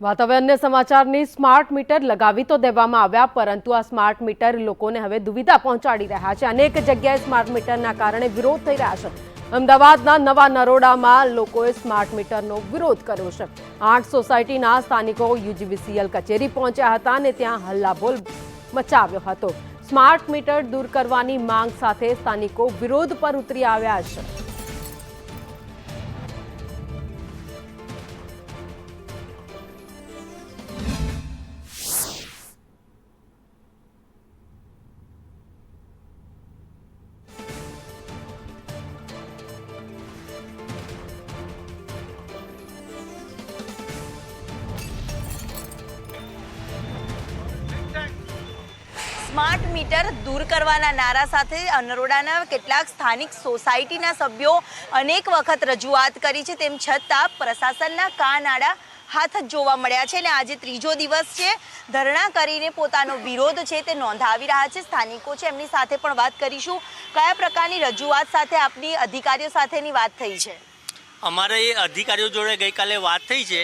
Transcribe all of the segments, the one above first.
વાત હવે અન્ય સમાચારની સ્માર્ટ મીટર લગાવી તો દેવામાં આવ્યા, પરંતુ આ સ્માર્ટ મીટર લોકોને હવે દુવિધા પહોંચાડી રહ્યા છે. અનેક જગ્યાએ સ્માર્ટ મીટરના કારણે વિરોધ થઈ રહ્યા છે. અમદાવાદના નવા નરોડામાં લોકોએ સ્માર્ટ મીટરનો વિરોધ કર્યો છે. આઠ સોસાયટીના સ્થાનિકો યુજીવીસીએલ કચેરી પહોંચ્યા હતા અને ત્યાં હલ્લાબોલ મચાવ્યો હતો. સ્માર્ટ મીટર દૂર કરવાની માંગ સાથે સ્થાનિકો વિરોધ પર ઉતરી આવ્યા છે. સ્માર્ટ મીટર દૂર કરવાના નારા સાથે નરોડાના કેટલાક સ્થાનિક સોસાયટીના સભ્યો અનેક વખત રજૂઆત કરી છે, તેમ છતાં પ્રશાસનના કાનાડા હાથ જ જોવા મળ્યા છે અને આજે ત્રીજો દિવસ છે. ધરણા કરીને પોતાનો વિરોધ છે તે નોંધાવી રહ્યા છે. સ્થાનિકો છે, એમની સાથે પણ વાત કરીશું. કયા પ્રકારની રજૂઆત સાથે આપની અધિકારીઓ સાથેની વાત થઈ છે? અમારે એ અધિકારીઓ જોડે ગઈકાલે વાત થઈ છે.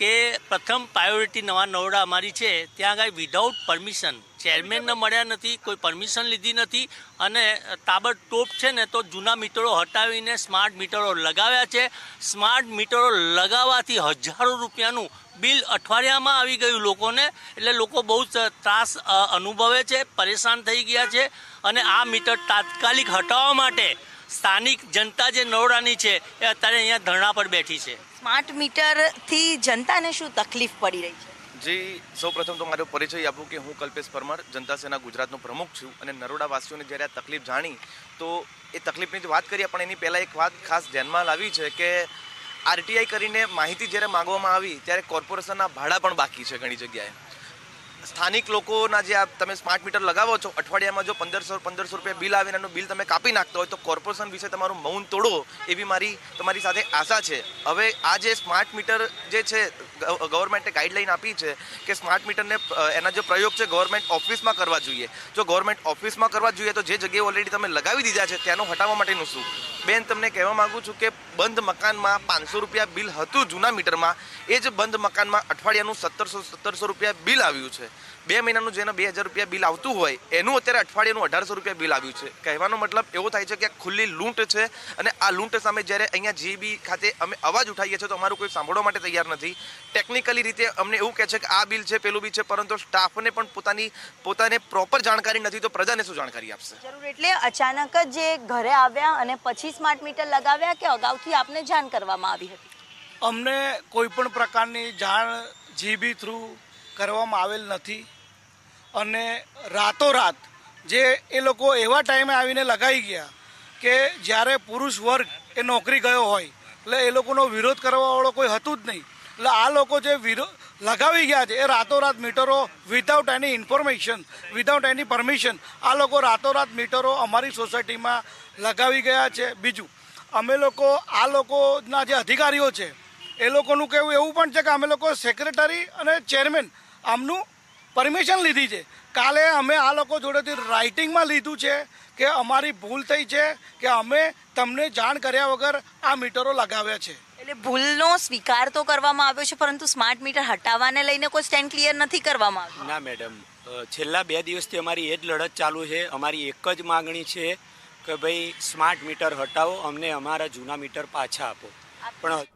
કે પ્રથમ પ્રાયોરિટી નવા નવડા અમારી છે, ત્યાં આગળ વિધાઉટ પરમિશન ચેરમેનને મળ્યા નથી, કોઈ પરમિશન લીધી નથી અને તાબડતોબ છે ને તો જૂના મીટરો હટાવીને સ્માર્ટ મીટરો લગાવ્યા છે. સ્માર્ટ મીટરો લગાવવાથી હજારો રૂપિયાનું બિલ અઠવાડિયામાં આવી ગયું લોકોને, એટલે લોકો બહુ ત્રાસ અનુભવે છે, પરેશાન થઈ ગયા છે. અને આ મીટર તાત્કાલિક હટાવવા માટે સ્થાનિક જનતા જે નવડાની છે એ અત્યારે અહીંયા ધરણા પર બેઠી છે. સ્માર્ટ મીટરથી જનતાને શું તકલીફ પડી રહી છે? જી સૌ પ્રથમ તો મારો પરિચય આપું કે હું કલ્પેશ પરમાર જનતા સેના ગુજરાતનો પ્રમુખ છું અને નરોડા વાસીઓને જ્યારે આ તકલીફ જાણી તો એ તકલીફની જ વાત કરીએ પણ એની પહેલાં એક વાત ખાસ ધ્યાનમાં લાવી છે કે આરટીઆઈ કરીને માહિતી જ્યારે માંગવામાં આવી ત્યારે કોર્પોરેશનના ભાડા પણ બાકી છે ઘણી જગ્યાએ. સ્થાનિક લોકોના જે આ તમે સ્માર્ટ મીટર લગાવો છો, અઠવાડિયામાં જો પંદરસો પંદરસો રૂપિયા બિલ આવે એનું બિલ તમે કાપી નાખતા હોય તો કોર્પોરેશન વિશે તમારું મૌન તોડો એવી મારી, તમારી સાથે આશા છે. હવે આ જે સ્માર્ટ મીટર જે છે ગવર્મેન્ટે ગાઈડલાઈન આપી છે કે સ્માર્ટ મીટરને એના જે પ્રયોગ છે ગવર્મેન્ટ ઓફિસમાં કરવા જોઈએ. જો ગવર્મેન્ટ ઓફિસમાં કરવા જોઈએ તો જે જગ્યાએ ઓલરેડી તમે લગાવી દીધા છે, ત્યાંનું હટાવવા માટેનું શું? બેન, તમને કહેવા માંગુ છું કે બંધ મકાનમાં પાંચસો રૂપિયા બિલ હતું જૂના મીટરમાં. એ જ બંધ મકાનમાં અઠવાડિયાનું સત્તરસો સત્તરસો રૂપિયા બિલ આવ્યું છે. બે મહિનાનું જેને બે હજાર રૂપિયા બિલ આવતું હોય, એનું અત્યારે અઠવાડિયાનું અઢારસો રૂપિયા બિલ આવ્યું છે. કહેવાનો મતલબ એવો થાય છે કે ખુલ્લી લૂંટ છે અને આ લૂંટ સામે જ્યારે અહીંયા જીબી ખાતે અમે અવાજ ઉઠાવીએ છીએ તો અમારું કોઈ સાંભળવા માટે તૈયાર નથી. ટેકનિકલી રીતે અમને એવું કહે છે કે આ બિલ છે, પેલું બી છે, પરંતુ સ્ટાફને પણ પોતાની, પોતાને પ્રોપર જાણકારી નથી તો પ્રજાને શું જાણકારી આપશે? જરૂર, એટલે અચાનક જ જે ઘરે આવ્યા અને પછી સ્માર્ટ મીટર લગાવ્યા કે અગાઉથી આપને જાણ કરવામાં આવી હતી? અમને કોઈ પણ પ્રકારની જાણ જીબી થ્રુ કરવામાં આવેલ નથી. અને રાતોરાત જે એ લોકો એવા ટાઈમે આવીને લગાવી ગયા કે જ્યારે પુરુષ વર્ગ એ નોકરી ગયો હોય, એટલે એ લોકોનો વિરોધ કરવાવાળો કોઈ હતું જ નહીં. એટલે આ લોકો જે વિરોધ લગાવી ગયા છે. એ રાતોરાત મીટરો without any information without any permission આ લોકો રાતોરાત મીટરો અમારી સોસાયટીમાં લગાવી ગયા છે. બીજું, અમે લોકો, આ લોકોના જે અધિકારીઓ છે, એ લોકોનું કહેવું એવું પણ છે કે અમે લોકો સેક્રેટરી અને ચેરમેન આમનું પરમિશન લીધી છે. કાલે અમે આ લોકો જોડેથી રાઇટિંગમાં લીધું છે કે અમારી ભૂલ થઈ છે કે અમે તમને જાણ કર્યા વગર આ મીટરો લગાવ્યા છે. એટલે ભૂલનો સ્વીકાર તો કરવામાં આવ્યો છે, પરંતુ સ્માર્ટ મીટર હટાવવાને લઈને કોઈ સ્ટેન્ડ ક્લિયર નથી કરવામાં આવ્યું. ના મેડમ છેલ્લા બે દિવસથી અમારી એ જ લડત ચાલુ છે. અમારી એક જ માગણી છે કે ભાઈ સ્માર્ટ મીટર હટાવો, અમને અમારા જૂના મીટર પાછા આપો. પણ